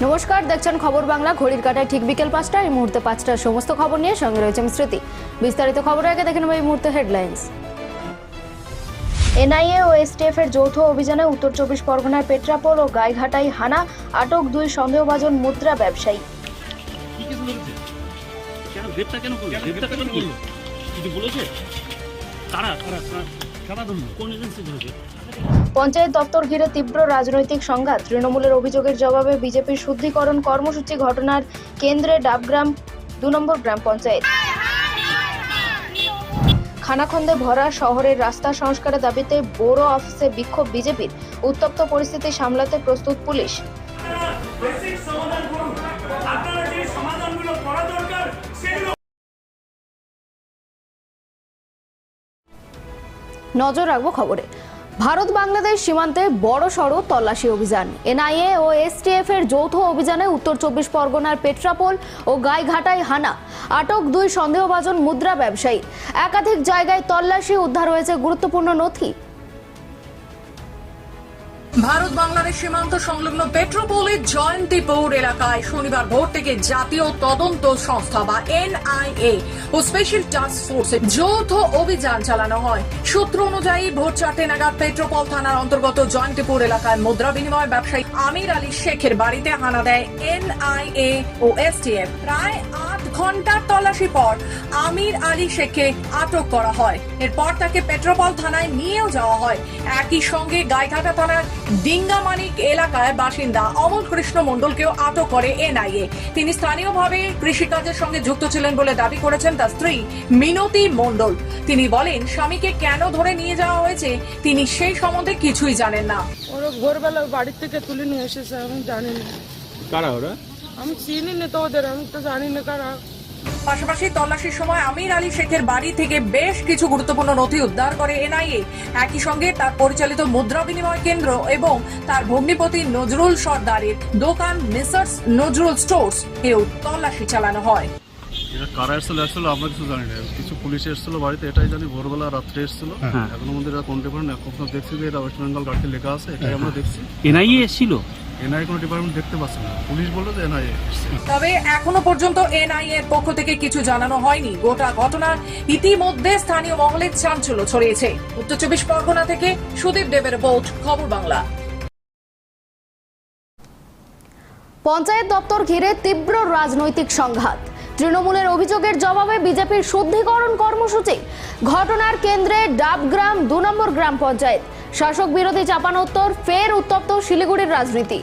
দেখছেন খবর বাংলা ঘড়ির কাটায় ঠিক বিকেল পাঁচটা এই মুহূর্তে পাঁচটার সমস্ত খবর নিয়ে সঙ্গে রয়েছে স্মৃতি। বিস্তারিত খবরের আগে দেখে নেব এই মুহূর্তে হেডলাইন্স এনআইএ ও এসটিএফ এর যৌথ অভিযানে উত্তর চব্বিশ পরগনার পেট্রাপোল ও গাইঘাটায় হানা আটক দুই সন্দেহভাজন মুদ্রা ব্যবসায়ী। কেন গ্রেপ্তার কেন করল? গ্রেপ্তার কেন করল? কিছু বলেছে? কারা? কারা? পঞ্চায়েত দপ্তর ঘিরে তীব্র রাজনৈতিক সংঘাত। তৃণমূলের অভিযোগের জবাবে বিজেপির শুদ্ধিকরণ কর্মসূচি ঘটনার কেন্দ্রে ডাবগ্রাম দু নম্বর গ্রাম পঞ্চায়েত। খানাখন্দে ভরা শহরের রাস্তা সংস্কারের দাবিতে বোরো অফিসে বিক্ষোভ বিজেপির। উত্তপ্ত পরিস্থিতি সামলাতে প্রস্তুত পুলিশ। নজর রাখব খবরে। ভারত বাংলাদেশ সীমান্তে বড় সড়ো তল্লাশি অভিযান। এনআইএ ও এসটিএফ এর যৌথ অভিযানে উত্তর চব্বিশ পরগনার পেট্রাপোল ও গাইঘাটায় হানা, আটক দুই সন্দেহভাজন মুদ্রা ব্যবসায়ী। একাধিক জায়গায় তল্লাশি উদ্ধার হয়েছে গুরুত্বপূর্ণ নথি। ভারত বাংলাদেশ সীমান্ত সংলগ্ন পেট্রোপোলের জয়ন্তীপুর এলাকায় শনিবার ভোর থেকে জাতীয় তদন্ত সংস্থা বা এনআইএ ও স্পেশাল টাস্ক ফোর্সের যৌথ অভিযান চালানো হয়। সূত্র অনুযায়ী ভোর চারটে নাগাদ পেট্রোপল থানার অন্তর্গত জয়ন্তীপুর এলাকায় মুদ্রা বিনিময় ব্যবসায়ী আমির আলী শেখের বাড়িতে হানা দেয় এনআইএ ও এসটিএফ। প্রায় আট ঘণ্টার তল্লাশি পর আমির আলী শেখকে আটক করা হয়। এরপর তাকে পেট্রোপল থানায় নিয়েও যাওয়া হয়। একই সঙ্গে গাইঘাটা থানার ডিঙ্গামানিক এলাকায় বাসিন্দা অমল কৃষ্ণ মণ্ডলকেও আটক করে এনআইএ। তিনি স্থানীয়ভাবে কৃষিকাজের সঙ্গে যুক্ত ছিলেন বলে দাবি করেছেন তার স্ত্রী মিনতি মণ্ডল। তিনি বলেন স্বামীকে কেন ধরে নিয়ে যাওয়া হয়েছে তিনি সেই সম্বন্ধে কিছুই জানেন না। ওরা ভোরবেলা বাড়ির থেকে তুলে নিয়ে এসেছে আমি জানি না। কারা ওরা? আমি চিনি না তো ওদের আমি তো জানি না কারা। পাশাপাশি তল্লাশির সময় আমির আলী শেখের বাড়ি থেকে বেশ কিছু গুরুত্বপূর্ণ নথি উদ্ধার করে এনআইএ। একই সঙ্গে তার পরিচালিত মুদ্রা বিনিময় কেন্দ্র এবং তার ভগ্নিপতি নজরুল সর্দারের দোকান মিসার্স নজরুল স্টোর্স এও তল্লাশি চালানো হয়। এটা কারা এসেছিল? অ্যাকচুয়ালি আমরা কিছু জানি না। কিছু পুলিশ এসেছিল বাড়িতে এটাই জানি ভোরবেলা রাত্রে এসেছিল। এখনও মধ্যে এটা কোন ডিপার্টমেন্ট এখন দেখছি যে এটা ওয়েস্ট বেঙ্গল গাড়িতে লেখা আছে এটাই আমরা দেখছি। এনআইএ এসেছিল? এনআই কোনো ডিপার্টমেন্ট দেখতে পাচ্ছি না। পুলিশ বলল যে এনআই এসছে। তবে এখনও পর্যন্ত এনআইএ এর পক্ষ থেকে কিছু জানানো হয়নি। গোটা ঘটনার ইতিমধ্যে স্থানীয় মহলে চাঞ্চল্য ছড়িয়েছে। উত্তর চব্বিশ পরগনা থেকে সুদীপ দেবের রিপোর্ট খবর বাংলা। পঞ্চায়েত দপ্তর ঘিরে তীব্র রাজনৈতিক সংঘাত। তৃণমূলের অভিযোগের জবাবে বিজেপির শুদ্ধিকরণ কর্মসূচি। ঘটনার কেন্দ্রে ডাবগ্রাম দু নম্বর গ্রাম পঞ্চায়েত। শাসক বিরোধী চাপানোত্তর ফের উত্তপ্ত শিলিগুড়ির রাজনীতি।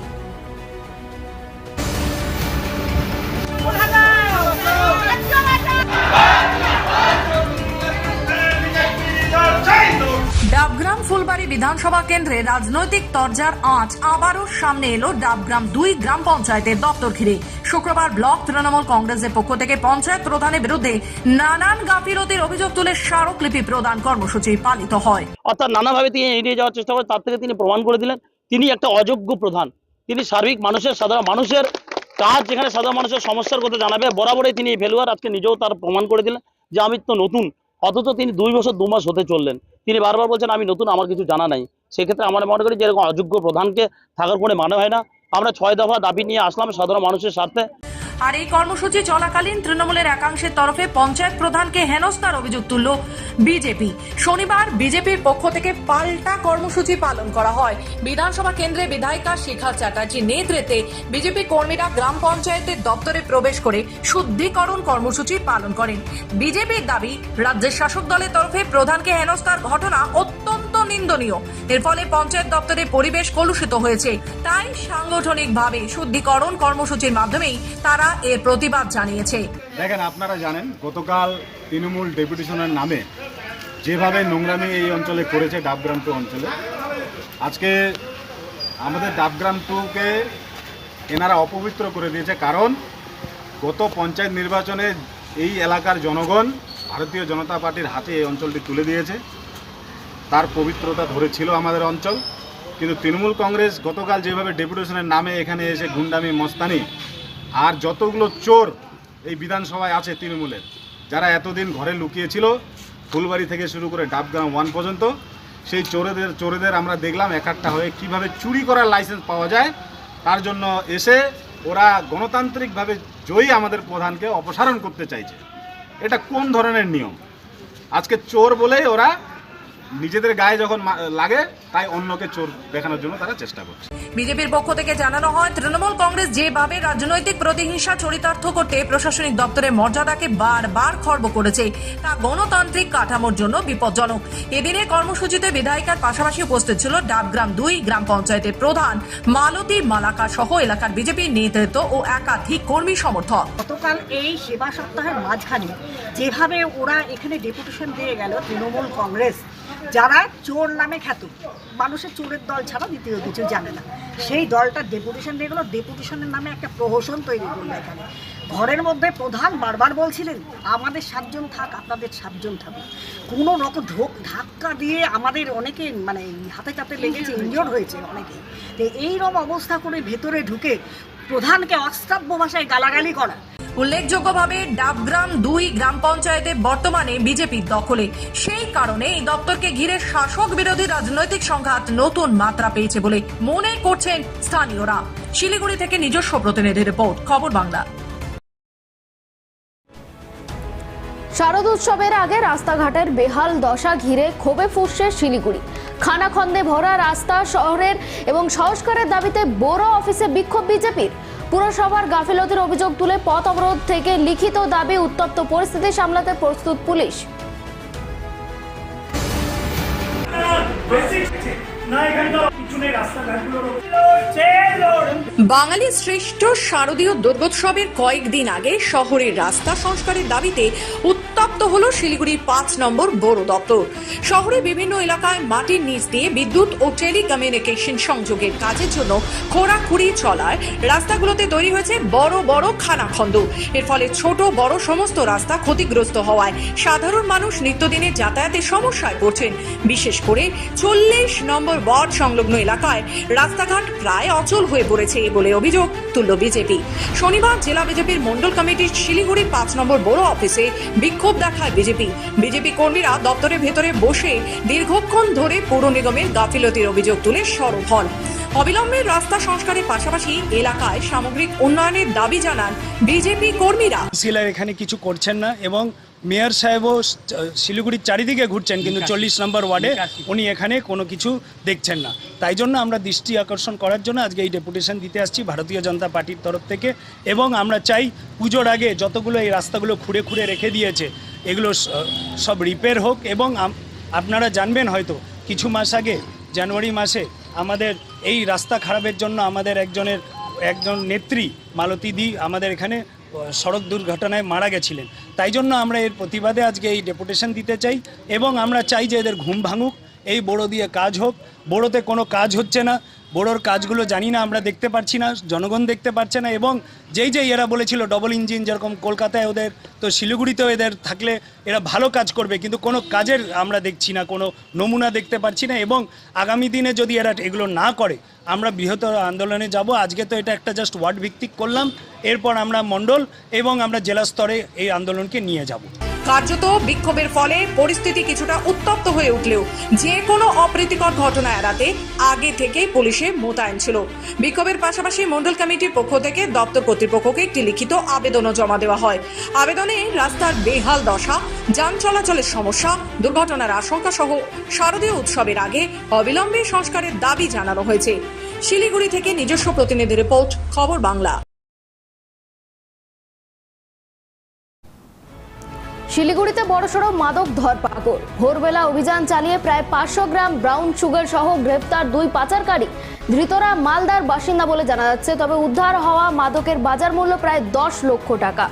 ডাবগ্রাম ফুলবাড়ি বিধানসভা কেন্দ্রে রাজনৈতিক তরজার আঁচ আবারও সামনে এলো ডাবগ্রাম দুই গ্রাম পঞ্চায়েতের দপ্তর ঘিরে। শুক্রবার ব্লক তৃণমূল কংগ্রেসের পক্ষ থেকে পঞ্চায়েত প্রধানের বিরুদ্ধে নানান গাফিলতির অভিযোগ তুলে স্মারকলিপি প্রদান কর্মসূচি পালিত হয়। অর্থাৎ নানাভাবে তিনি এড়িয়ে যাওয়ার চেষ্টা করে তার থেকে তিনি প্রমাণ করে দিলেন, তিনি একটা অযোগ্য প্রধান। তিনি সার্বিক মানুষের, সাধারণ মানুষের কাজ যেখানে সাধারণ মানুষের সমস্যার কথা জানাবে, বরাবরই তিনি ফেলুয়ার আজকে নিজেও তার প্রমাণ করে দিলেন যে আমি তো নতুন, অথচ তিনি দুই বছর দু মাস হতে চললেন। তিনি বারবার বলছেন, আমি নতুন, আমার কিছু জানা নাই। সেক্ষেত্রে আমরা মনে করি যে এরকম অযোগ্য প্রধানকে থাকার কোনো মানে হয় না। আমরা ছয় দফা দাবি নিয়ে আসলাম সাধারণ মানুষের স্বার্থে। আর এই কর্মসূচি চলাকালীন তৃণমূলের একাংশের তরফে পঞ্চায়েত প্রধানকে হেনস্থার অভিযোগ তুলল বিজেপি। শনিবার বিজেপির পক্ষ থেকে পাল্টা কর্মসূচি পালন করা হয়। বিধানসভা কেন্দ্রে বিধায়িকা শিখা চ্যাটার্জির নেতৃত্বে বিজেপি কর্মীরা গ্রাম পঞ্চায়েতের দপ্তরে প্রবেশ করে শুদ্ধিকরণ কর্মসূচি পালন করেন। বিজেপির দাবি, রাজ্যের শাসক দলের তরফে প্রধানকে হেনস্থার ঘটনা নিন্দনীয় এর ফলে পঞ্চায়েত দপ্তরের পরিবেশ কলুষিত হয়েছে। তাই সাংগঠনিকভাবে শুদ্ধিকরণ কর্মসূচির মাধ্যমেই তারা এর প্রতিবাদ জানিয়েছে। দেখেন, আপনারা জানেন, গতকাল তৃণমূল ডেপুটেশনের নামে যেভাবে নোংরামি এই অঞ্চলে করেছে ডাবগ্রাম টু অঞ্চলে, আজকে আমাদের ডাবগ্রাম টুকে এনারা অপবিত্র করে দিয়েছে কারণ গত পঞ্চায়েত নির্বাচনে এই এলাকার জনগণ, ভারতীয় জনতা পার্টির হাতে এই অঞ্চলটি তুলে দিয়েছে। তার পবিত্রতা ধরেছিল আমাদের অঞ্চল। কিন্তু তৃণমূল কংগ্রেস গতকাল যেভাবে ডেপুটেশনের নামে এখানে এসে গুন্ডামি, মস্তানি, আর যতগুলো চোর এই বিধানসভায় আছে তৃণমূলের, যারা এতদিন ঘরে লুকিয়েছিল, ফুলবাড়ি থেকে শুরু করে ডাবগ্রাম ওয়ান পর্যন্ত, সেই চোরেদের চোরেদের আমরা দেখলাম একাট্টা হয়ে কীভাবে চুরি করার লাইসেন্স পাওয়া যায়, তার জন্য এসে ওরা গণতান্ত্রিকভাবে জয়ী আমাদের প্রধানকে অপসারণ করতে চাইছে। এটা কোন ধরনের নিয়ম? আজকে চোর বলেই ওরা নিজেদের গায়ে যখন লাগে তাই অন্যকে চোর দেখানোর জন্য তারা চেষ্টা করছে। বিজেপির পক্ষ থেকে জানানো হয় তৃণমূল কংগ্রেস যেভাবে রাজনৈতিক প্রতিহিংসা চরিতার্থ করতে প্রশাসনিক দপ্তরের মর্যাদাকে বারবার খর্ব করেছে তা গণতান্ত্রিক কাঠামোর জন্য বিপজ্জনক। এদিনের কর্মসূচিতে বিধায়িকার পাশাপাশি উপস্থিত ছিল ডাবগ্রাম দুই গ্রাম পঞ্চায়েতের প্রধান মালতী মালাকা সহ এলাকার বিজেপি নেতৃত্ব ও একাধিক কর্মী সমর্থক। গতকাল এই সেবা সপ্তাহের মাঝখানে যেভাবে ওরা এখানে ডেপুটেশন দিয়ে গেল তৃণমূল কংগ্রেস যারা চোর নামে খ্যাত, মানুষের চোরের দল ছাড়া দ্বিতীয় কিছু জানে না। সেই দলটা ডেপুটেশন দিয়ে গেলো ডেপুটেশনের নামে একটা প্রহসন তৈরি করল এখানে। ঘরের মধ্যে প্রধান বারবার বলছিলেন, আমাদের সাতজন থাক, আপনাদের সাতজন থাকুক কোনো রকম ঢোক ধাক্কা দিয়ে আমাদের অনেকে মানে হাতে টাতে লেগেছে ইনজোর হয়েছে অনেকে। তো এইরকম অবস্থা করে ভেতরে ঢুকে প্রধানকে অশ্রাব্য ভাষায় গালাগালি করা। উল্লেখযোগ্যভাবে ডাবগ্রাম দুই গ্রাম পঞ্চায়েতে বর্তমানে বিজেপির দখলে। সেই কারণে এই দপ্তরকে ঘিরে শাসক বিরোধী রাজনৈতিক সংঘাত নতুন মাত্রা পেয়েছে বলে মনে করছেন স্থানীয়রা। শিলিগুড়ি থেকে নিজস্ব প্রতিনিধি রিপোর্ট, খবর বাংলা। শারদ উৎসবের আগে রাস্তাঘাটের বেহাল দশা ঘিরে ক্ষোভে ফুসছে শিলিগুড়ি। খানাখন্দে ভরা রাস্তা শহরের এবং সংস্কারের দাবিতে বড় অফিসে বিক্ষোভ বিজেপির। পুরসভার গাফিলতির অভিযোগ তুলে পথ অবরোধ থেকে লিখিত দাবি উত্তপ্ত পরিস্থিতি সামলাতে প্রস্তুত পুলিশ। বাঙালি শ্রেষ্ঠ শারদীয় দুর্গোৎসবের কয়েকদিন আগে শহরের রাস্তা সংস্কারের দাবিতে হল শিলিগুড়ির পাঁচ নম্বর বড় দপ্তর। শহরে বিভিন্ন এলাকায় মাটির নিচ দিয়ে বিদ্যুৎ ও টেলিকমিউনিকেশন সংযোগের কাজের জন্য খোঁড়াখুড়ি চলায়। রাস্তাগুলোতে তৈরি হয়েছে বড় বড় খানাখন্দ। এর ফলে ছোট, বড় সমস্ত রাস্তা ক্ষতিগ্রস্ত হওয়ায় সাধারণ মানুষ নিত্যদিনে যাতায়াতে সমস্যায় পড়ছেন। বিশেষ করে চল্লিশ নম্বর ওয়ার্ড সংলগ্ন এলাকায় রাস্তাঘাট প্রায় অচল হয়ে পড়েছে বলে অভিযোগ তুলল বিজেপি। শনিবার জেলা বিজেপির মন্ডল কমিটির শিলিগুড়ি পাঁচ নম্বর বড় অফিসে বিক্ষোভ দেখায় বিজেপি। বিজেপি কর্মীরা দপ্তরের ভেতরে বসে দীর্ঘক্ষণ ধরে পৌর নিগমের গাফিলতির অভিযোগ তুলে সরব হন। অবিলম্বে রাস্তা সংস্কারের পাশাপাশি এলাকায় সামগ্রিক উন্নয়নের দাবি জানান বিজেপি কর্মীরা। এখানে কিছু করছেন না এবং মেয়র সাহেবও শিলিগুড়ির চারিদিকে ঘুরছেন কিন্তু চল্লিশ নম্বর ওয়ার্ডে উনি এখানে কোনো কিছু দেখছেন না। তাই জন্য আমরা দৃষ্টি আকর্ষণ করার জন্য আজকে এই ডেপুটেশন দিতে আসছি ভারতীয় জনতা পার্টির তরফ থেকে এবং আমরা চাই পুজোর আগে যতগুলো এই রাস্তাগুলো খুঁড়ে খুঁড়ে রেখে দিয়েছে এগুলো সব রিপেয়ার হোক এবং আপনারা জানবেন হয়তো কিছু মাস আগে জানুয়ারি মাসে আমাদের এই রাস্তা খারাপের জন্য আমাদের একজনের একজন নেত্রী মালতী দি আমাদের এখানে সড়ক দুর্ঘটনায় মারা গেছিলেন। তাই জন্য আমরা এর প্রতিবাদে আজকে এই ডেপুটেশন দিতে চাই এবং আমরা চাই যে এদের ঘুম ভাঙুক, এই বড়ো দিয়ে কাজ হোক। বড়োতে কোনো কাজ হচ্ছে না। বড়োর কাজগুলো জানি না, আমরা দেখতে পাচ্ছি না, জনগণ দেখতে পাচ্ছে না এবং যেই যেই এরা বলেছিল ডবল ইঞ্জিন যেরকম কলকাতায় ওদের, তো শিলিগুড়িতেও এদের থাকলে এরা ভালো কাজ করবে, কিন্তু কোনো কাজের আমরা দেখছি না, কোনো নমুনা দেখতে পাচ্ছি না এবং আগামী দিনে যদি এরা এগুলো না করে, আমরা বৃহত্তর আন্দোলনে যাব। আজকে তো এটা একটা জাস্ট ওয়ার্ড ভিত্তিক করলাম, এরপর আমরা মণ্ডল এবং আমরা জেলা স্তরে এই আন্দোলনকে নিয়ে যাব। কার্যত বিক্ষোভের ফলে পরিস্থিতি কিছুটা উত্তপ্ত হয়ে উঠলেও যে কোনো অপ্রীতিকর ঘটনা এড়াতে আগে থেকে পুলিশে মোতায়েন ছিল। বিক্ষোভের পাশাপাশি মন্ডল কমিটির পক্ষ থেকে দপ্তর কর্তৃপক্ষকে একটি লিখিত আবেদনও জমা দেওয়া হয়। আবেদনে রাস্তার বেহাল দশা, যান চলাচলের সমস্যা, দুর্ঘটনার আশঙ্কা সহ শারদীয় উৎসবের আগে অবিলম্বে সংস্কারের দাবি জানানো হয়েছে। শিলিগুড়ি থেকে নিজস্ব প্রতিনিধি রিপোর্ট, খবর বাংলা। শিলিগুড়িতে বড়সড় মাদক ধরপাকড়। ভোরবেলা অভিযান চালিয়ে প্রায় পাঁচশো গ্রাম ব্রাউন সুগার সহ গ্রেপ্তার দুই পাচারকারী। ধৃতরা মালদার বাসিন্দা বলে জানা যাচ্ছে, তবে উদ্ধার হওয়া মাদকের বাজার মূল্য প্রায় দশ লক্ষ টাকা।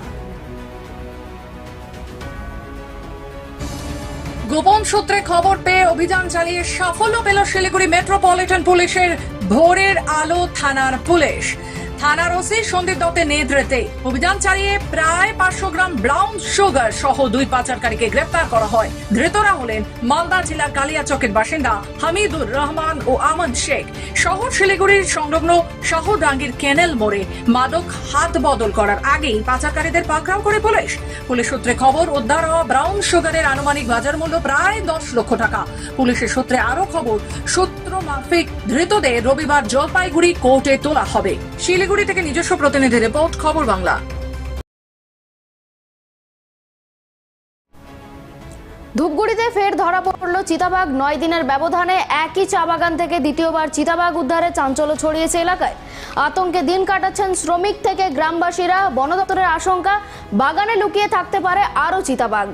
গোপন সূত্রে খবর পেয়ে অভিযান চালিয়ে সাফল্য পেল শিলিগুড়ি মেট্রোপলিটন পুলিশের ভোরের আলো থানার পুলিশ। থানার ওসি সন্দীপ দত্তের নেতৃত্বে অভিযান চালিয়ে প্রায় পাঁচশো গ্রাম ব্রাউন সুগার সহ দুই পাচারকারীকে গ্রেপ্তার করা হয়। ধৃতরা হলেন মালদা জেলার কালিয়াচকের বাসিন্দা হামিদুর রহমান ও আমন শেখ। শহর শিলিগুড়ির সংলগ্ন শহরডাঙ্গির কেনেল মোড়ে মাদক হাত বদল করার আগেই পাচারকারীদের পাকড়াও করে পুলিশ। পুলিশ সূত্রে খবর, উদ্ধার হওয়া ব্রাউন সুগারের আনুমানিক বাজার মূল্য প্রায় দশ লক্ষ টাকা। পুলিশের সূত্রে আরও খবর, সূত্র মাফিক ধৃতদের রবিবার জলপাইগুড়ি কোর্টে তোলা হবে। শিলিগুড়ি শিলিগুড়ি থেকে নিজস্ব প্রতিনিধি রিপোর্ট খবর বাংলা। ধূপগুড়িতে ফের ধরা পড়ল চিতাবাঘ। নয় দিনের ব্যবধানে একই চা বাগান থেকে দ্বিতীয়বার চিতাবাঘ উদ্ধারে চাঞ্চল্য ছড়িয়েছে এলাকায়। আতঙ্কে দিন কাটাচ্ছেন শ্রমিক থেকে গ্রামবাসীরা। বন দপ্তরের আশঙ্কা বাগানে লুকিয়ে থাকতে পারে আরও চিতাবাঘ।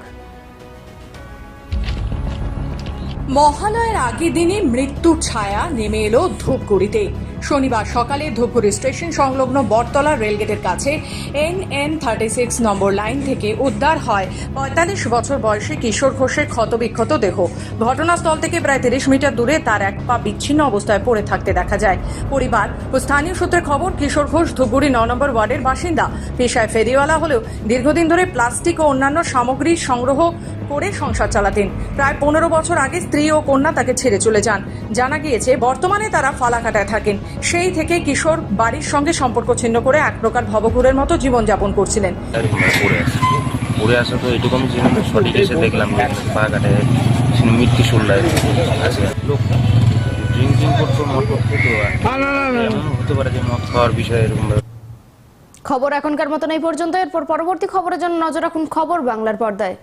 মহালয়ের আগের দিনে মৃত্যুর ছায়া নেমে এলো ধূপগুড়িতে। শনিবার সকালে ধূপগুড়ি স্টেশন সংলগ্ন বটতলা রেলগেটের কাছে N N thirty six number line থেকে উদ্ধার হয় পঁয়তাল্লিশ বছর বয়সী কিশোর ঘোষের ক্ষতবিক্ষত দেহ। ঘটনাস্থল থেকে প্রায় তিরিশ মিটার দূরে তার এক পা বিচ্ছিন্ন অবস্থায় পড়ে থাকতে দেখা যায়। পরিবার ও স্থানীয় সূত্রে খবর, কিশোর ঘোষ ধূপগুড়ি ন নম্বর ওয়ার্ডের বাসিন্দা। পেশায় ফেরিওয়ালা হলেও দীর্ঘদিন ধরে প্লাস্টিক ও অন্যান্য সামগ্রী সংগ্রহ করে সংসার চালাতেন। প্রায় পনেরো বছর আগে স্ত্রী ও কন্যা তাকে ছেড়ে চলে যান। জানা গিয়েছে, বর্তমানে তারা ফালাকাটায় থাকেন। সেই থেকে কিশোর বাড়ির সঙ্গে সম্পর্ক ছিন্ন করে এক প্রকার ভবঘুরের মতো জীবনযাপন করছিলেন। এরকম ভাবে পড়ে আসা তো এটুকু আমি সঠিক এসে দেখলাম মৃত্যু আছে। লোক ড্রিঙ্কিং করতো মদ করতো হতে পারে যে মদ খাওয়ার বিষয়ে এরকম খবর এখনকার মতন এই পর্যন্ত। এরপর পরবর্তী খবরের জন্য নজর রাখুন খবর বাংলার পর্দায়।